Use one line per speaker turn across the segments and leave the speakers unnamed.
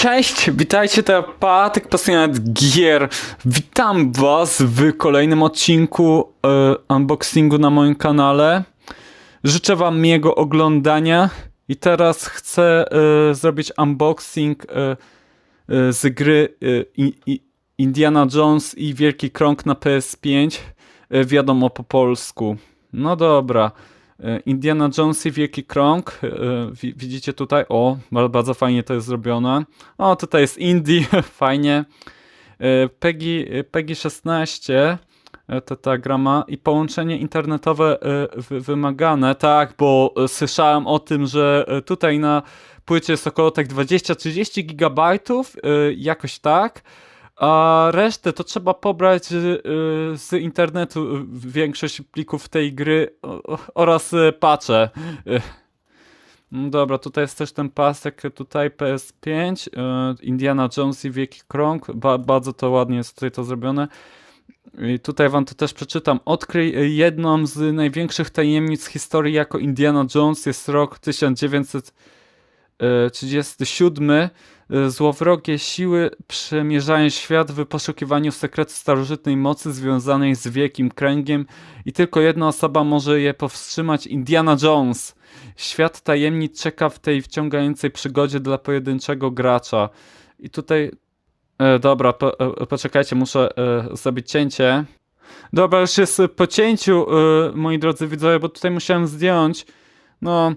Cześć, witajcie, to Patek, pasjonat gier. Witam was w kolejnym odcinku e, unboxingu na moim kanale. Życzę wam miłego oglądania i teraz chcę e, zrobić unboxing e, z gry i, Indiana Jones i Wielki Krąg na PS5, e, wiadomo po polsku. No dobra. E, Indiana Jones i Wielki Krąg. e, wi- Widzicie tutaj? O, ba- bardzo fajnie to jest zrobione. O, tutaj jest Indie, fajnie. E, Peggy, Peggy 16, e, to ta gra ma i połączenie internetowe wy- wymagane, tak, bo słyszałem o tym, że tutaj na płycie jest około tak 20-30 gigabajtów, jakoś tak. A resztę to trzeba pobrać y, y, z internetu y, większość plików tej gry oraz patche. No dobra, tutaj jest też ten pasek, tutaj PS5, y, Indiana Jones i Wielki Krąg, ba, bardzo to ładnie jest tutaj to zrobione. I tutaj wam to też przeczytam. Odkryj jedną z największych tajemnic historii jako Indiana Jones. Jest rok 1937. Y, Złowrogie siły przemierzają świat w poszukiwaniu sekretu starożytnej mocy związanej z Wielkim Kręgiem i tylko jedna osoba może je powstrzymać Indiana Jones. Świat tajemnic czeka w tej wciągającej przygodzie dla pojedynczego gracza. I tutaj. E, dobra, po, e, poczekajcie, muszę e, zrobić cięcie. Dobra, już jest po cięciu, e, moi drodzy widzowie, bo tutaj musiałem zdjąć. No, e,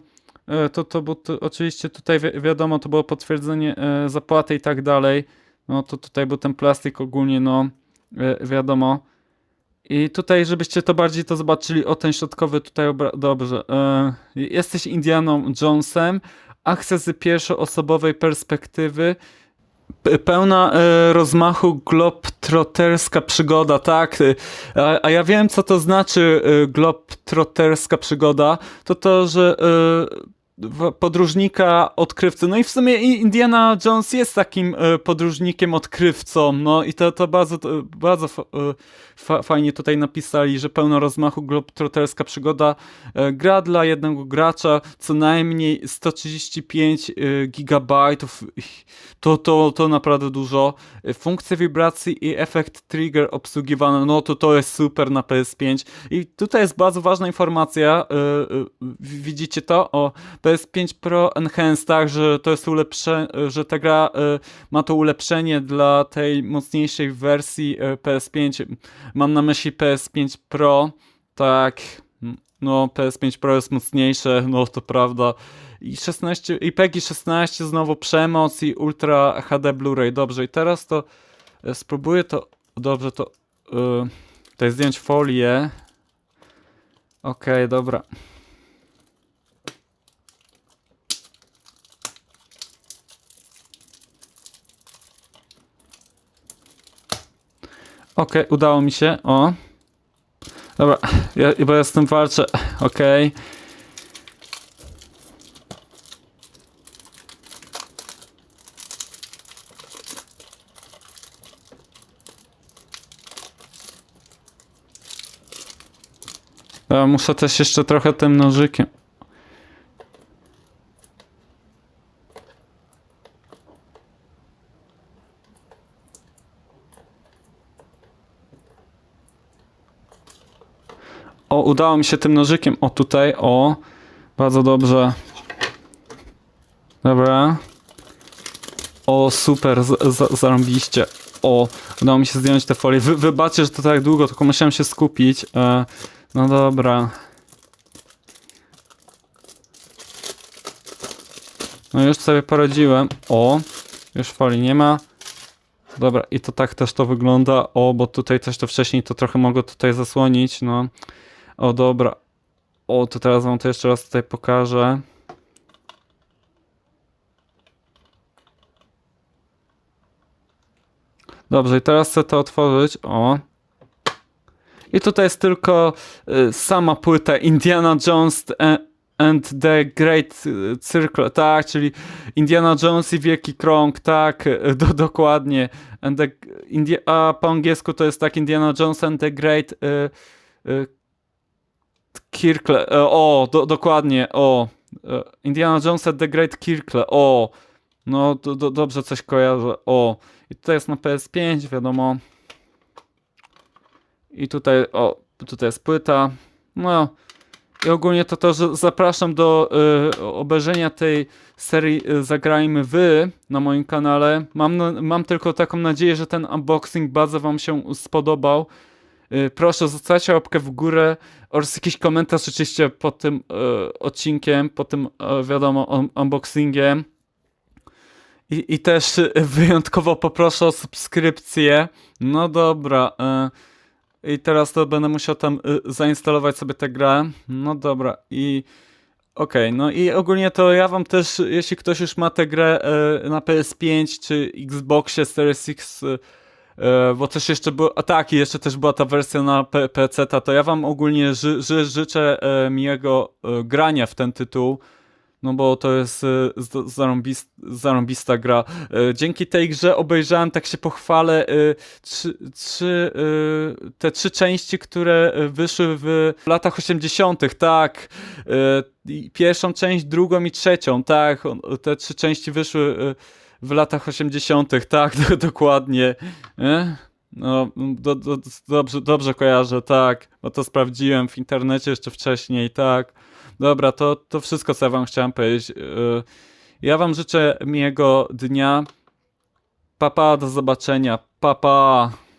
to, to, bo to oczywiście tutaj wi wiadomo, to było potwierdzenie e, zapłaty i tak dalej. No to tutaj był ten plastik ogólnie, no wi wiadomo. I tutaj, żebyście to bardziej to zobaczyli, o ten środkowy tutaj, dobrze. E, jesteś Indianą Jonesem, akcja z pierwszoosobowej perspektywy, pełna e, rozmachu globtrotterska przygoda, tak. e, A, a ja wiem, co to znaczy e, globtrotterska przygoda. To to, że w- podróżnika, odkrywcy. No i w sumie Indiana Jones jest takim e, podróżnikiem, odkrywcą. No i to, to bardzo, bardzo e, fa, fajnie tutaj napisali, że pełno rozmachu globtrotterska przygoda. E, gra dla jednego gracza co najmniej 135 e, gigabajtów. To, to, to naprawdę dużo. Funkcje wibracji i efekt trigger obsługiwane, no to to jest super na PS5. I tutaj jest bardzo ważna informacja. Widzicie to? O PS5 Pro Enhanced, tak, że to jest ulepszenie, że ta gra e, ma to ulepszenie dla tej mocniejszej wersji e, PS5. Mam na myśli PS5 Pro, tak. No, PS5 Pro jest mocniejsze, no to prawda. I 16, i PEGI 16 znowu przemoc i Ultra HD Blu-ray. Dobrze, i teraz to e, spróbuję to. Dobrze, to. Yy, tutaj zdjąć folię. Okej, dobra. Okej, udało mi się. O. Dobra, ja, bo ja z tym walczę. Okej. Ja muszę też jeszcze trochę tym nożykiem. O, udało mi się tym nożykiem. O, tutaj, o. Bardzo dobrze. Dobra. O, super, z- z- zarąbiście. O, udało mi się zdjąć te folie. Wy, wybaczcie, że to tak długo, tylko musiałem się skupić. E, no dobra. No już sobie poradziłem. O, już folii nie ma. Dobra, i to tak też to wygląda. O, bo tutaj też to wcześniej to trochę mogło tutaj zasłonić, no. O, dobra. O, to teraz wam to jeszcze raz tutaj pokażę. Dobrze, i teraz chcę to otworzyć. O. I tutaj jest tylko y, sama płyta Indiana Jones and the Great y, Circle, tak, czyli Indiana Jones i Wielki Krąg, tak, do, dokładnie. And the, India, a po angielsku to jest tak Indiana Jones and the Great y, y, Kirkle, e, o, do, dokładnie, o. e, Indiana Jones and the Great Kirkle, o. No, do, do, dobrze coś kojarzę. O, i tutaj jest na PS5, wiadomo. I tutaj, o, tutaj jest płyta. No, i ogólnie to to, że zapraszam do y, obejrzenia tej serii Zagrajmy Wy na moim kanale. Mam, na- mam tylko taką nadzieję, że ten unboxing bardzo Wam się spodobał. Y, proszę, zostawcie łapkę w górę oraz jakiś komentarz oczywiście pod tym y, odcinkiem, pod tym, y, wiadomo, un unboxingiem. I, I też wyjątkowo poproszę o subskrypcję. No dobra. I teraz to będę musiał tam zainstalować sobie tę grę. No dobra. I okej, no i ogólnie to ja wam też, jeśli ktoś już ma tę grę na PS5 czy Xboxie Series X, bo też jeszcze było, a tak, i jeszcze też była ta wersja na PC, to ja wam ogólnie ży, ży, życzę y, miłego y, grania w ten tytuł. No bo to jest y, z- zarąbis, zarąbista gra. Dzięki tej grze obejrzałem, tak się pochwalę, trzy, trzy, te trzy części, które wyszły w latach 80., tak. Pierwszą część, drugą i trzecią, tak. Te trzy części wyszły w latach 80., tak, do, dokładnie. E? No, do, do, dobrze, dobrze kojarzę, tak, bo to sprawdziłem w internecie jeszcze wcześniej, tak. Dobra, to, to wszystko, co ja wam chciałem powiedzieć. Yy, Ja wam życzę miłego dnia. Papa, do zobaczenia. Papa. Pa.